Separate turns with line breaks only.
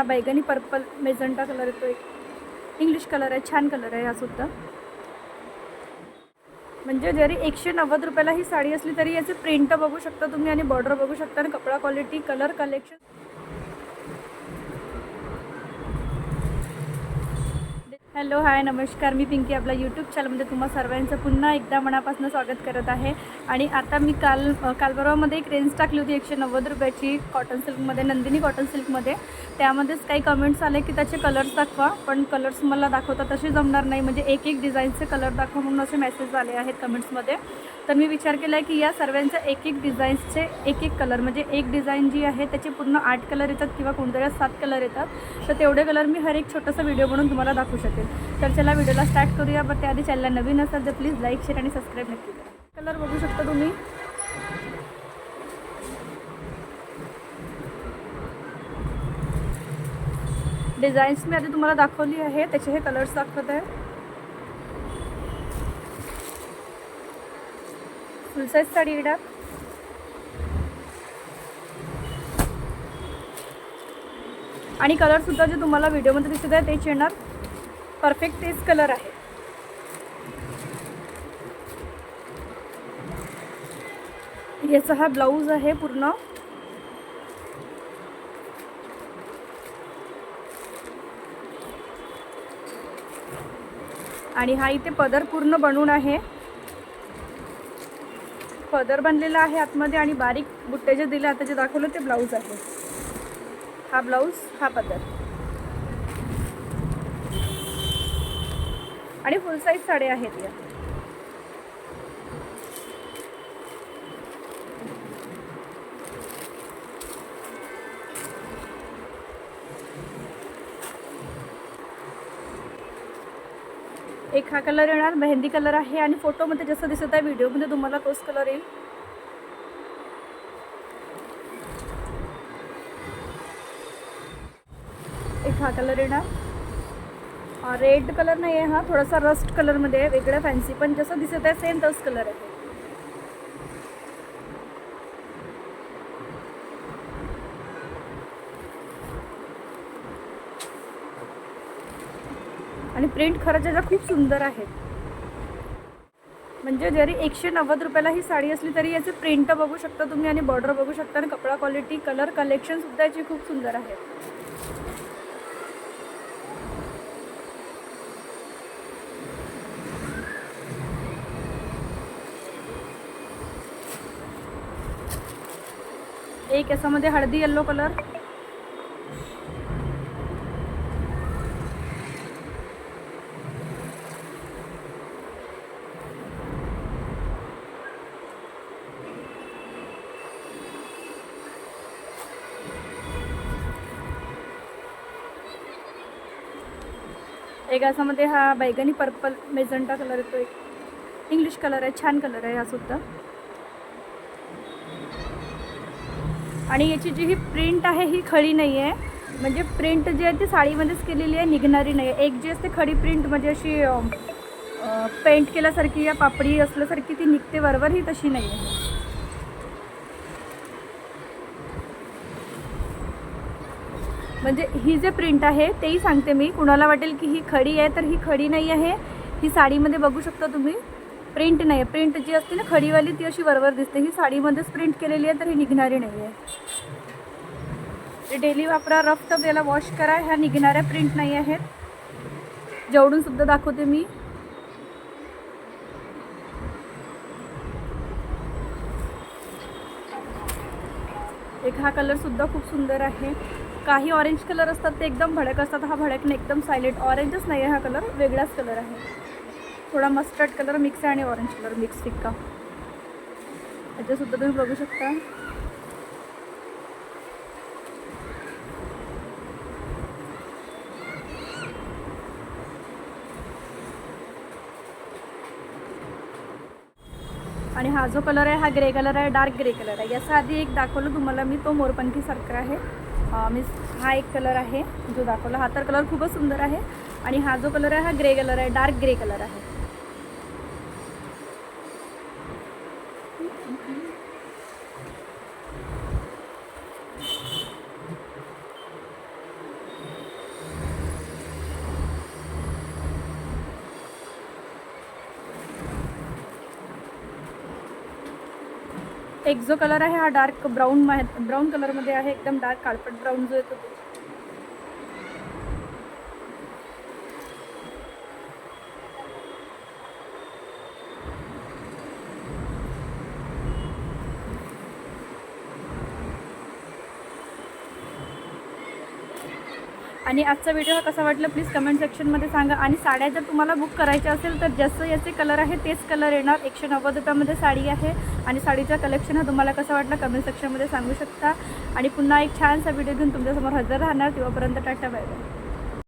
हा बैगनी purple मेजंटा colour येतो एक. इंग्लिश कलर आहे छान कलर आहे हा सुद्धा. म्हणजे जरी एकशे नव्वद रुपयाला ही साडी असली तरी याचे प्रिंट बघू शकता तुम्ही आणि बॉर्डर बघू शकता आणि कपडा quality colour collection hello hi नमस्कार. मी पिंकी आपल्या यूट्यूब चॅनलमध्ये तुम्हा सर्वांचं पुन्हा एकदा मनापासून स्वागत करत आहे. आणि आता मी काल कालबरोबामध्ये एक रेंज टाकली होती एकशे नव्वद रुपयाची कॉटन सिल्कमध्ये नंदिनी कॉटन सिल्कमध्ये त्यामध्येच काही कमेंट्स आले की त्याचे कलर्स दाखवा पण कलर्स मला दाखवता तसे जमणार नाही. म्हणजे एक एक डिझाईनचे कलर दाखवा म्हणून असे मेसेज आले आहेत कमेंट्समध्ये तर मी विचार केला आहे की या सर्वांच्या एक एक डिझाईन्सचे एक एक कलर म्हणजे एक डिझाईन जी आहे त्याचे पूर्ण आठ कलर येतात किंवा कोणत्या सात कलर येतात तर तेवढे कलर मी हर एक छोटासा व्हिडिओ बनवून तुम्हाला दाखवू शकेल तर चला व्हिडिओला स्टार्ट करूया बट त्याआधी चॅनलला नवीन असाल तर प्लीज लाईक शेअर आणि सबस्क्राईब नक्की करा. कलर बघू शकता तुम्ही. डिझाईन्स मी आधी तुम्हाला दाखवली आहे त्याचे हे कलर्स दाखवत आहे. फुल साईज साडी येणार आणि कलरसुद्धा जे तुम्हाला व्हिडिओमध्ये दिसत आहे तेच येणार. परफेक्ट तेच कलर आहे. याचा हा ब्लाऊज आहे पूर्ण. आणि हा इथे पदर पूर्ण बनून आहे. पदर बनलेला आहे आतमध्ये आणि बारीक बुट्टे जे दिले आता जे दाखवलं ते ब्लाऊज आहे. हा ब्लाऊज हा पदर. आणि फुल साईज साड्या आहेत या. एक हा कलर येणार मेहंदी कलर आहे आणि फोटोमध्ये जसं दिसत आहे व्हिडिओमध्ये तुम्हाला तोच कलर येईल. एक हा कलर येणार. रेड कलर नाही आहे हा थोडासा रस्ट कलरमध्ये आहे वेगळा फॅन्सी पण जसं दिसत आहे सेम तोच कलर आहे. आणि प्रिंट खरंच याच्या खूप सुंदर आहेत म्हणजे जरी एकशे नव्वद रुपयाला ही साडी असली तरी याचे प्रिंट बघू शकता तुम्ही आणि बॉर्डर बघू शकता. आणि कपडा क्वालिटी कलर कलेक्शन सुद्धा याची खूप सुंदर आहे. एक याच्यामध्ये हळदी येल्लो कलर एक याच्यामध्ये हा बैगनी पर्पल मेजंटा कलर येतो एक इंग्लिश कलर आहे छान कलर आहे हा सुद्धा. आणि याची जी ही प्रिंट आहे ही खळी नाही आहे म्हणजे प्रिंट जी आहे ती साडीमध्येच केलेली आहे निघणारी नाही आहे एक जी असते खडी प्रिंट म्हणजे अशी पेंट केल्यासारखी या पापडी असल्यासारखी ती निघते बरोबर ही तशी नाही आहे म्हणजे ही जे प्रिंट आहे तेही सांगते मी. कुणाला वाटेल की ही खडी आहे तर ही खडी नाही आहे. ही साडीमध्ये बघू शकता तुम्ही. प्रिंट नाही आहे प्रिंट जी असते ना खडीवाली ती अशी वरवर दिसते. ही साडीमध्येच प्रिंट केलेली आहे तर ही निघणारी नाही आहे डेली वापरा रफ टफ याला वॉश करा. ह्या निघणाऱ्या प्रिंट नाही आहेत. जेवढून सुद्धा दाखवते मी. एक हा कलरसुद्धा खूप सुंदर आहे. काही ऑरेंज कलर असतात ते एकदम भडक असतात. हा भडक नाही एकदम सायलेंट. ऑरेंजच नाही आहे हा कलर वेगळाच कलर आहे. थोडा मस्टर्ड कलर मिक्स आहे आणि ऑरेंज कलर मिक्स फिक्का याच्यासुद्धा तुम्ही बघू शकता. आणि हा जो कलर आहे हा ग्रे कलर आहे डार्क ग्रे कलर आहे. याचा आधी एक दाखवलं तुम्हाला मी तो मोरपंखीसारखा आहे. मी हा एक कलर आहे जो दाखवला. हा तर कलर खूपच सुंदर आहे. आणि हा जो कलर आहे हा ग्रे कलर आहे डार्क ग्रे कलर आहे. एक जो कलर आहे हा डार्क ब्राऊन ब्राऊन कलरमध्ये आहे एकदम डार्क काळपट ब्राऊन जो येतो आणि आजचा व्हिडिओ हा कसा वाटला प्लीज कमेंट सेक्शनमध्ये सांगा. आणि साड्या जर तुम्हाला बुक करायच्या असेल तर जसं याचे कलर आहे तेच कलर येणार. एकशे नव्वद रुपयामध्ये साडी आहे आणि साडीचा कलेक्शन हा तुम्हाला कसा वाटला कमेंट सेक्शनमध्ये सांगू शकता. आणि पुन्हा एक छानसा व्हिडिओ घेऊन तुमच्यासमोर हजर राहणार. तेव्हापर्यंत टाटा बाय बाय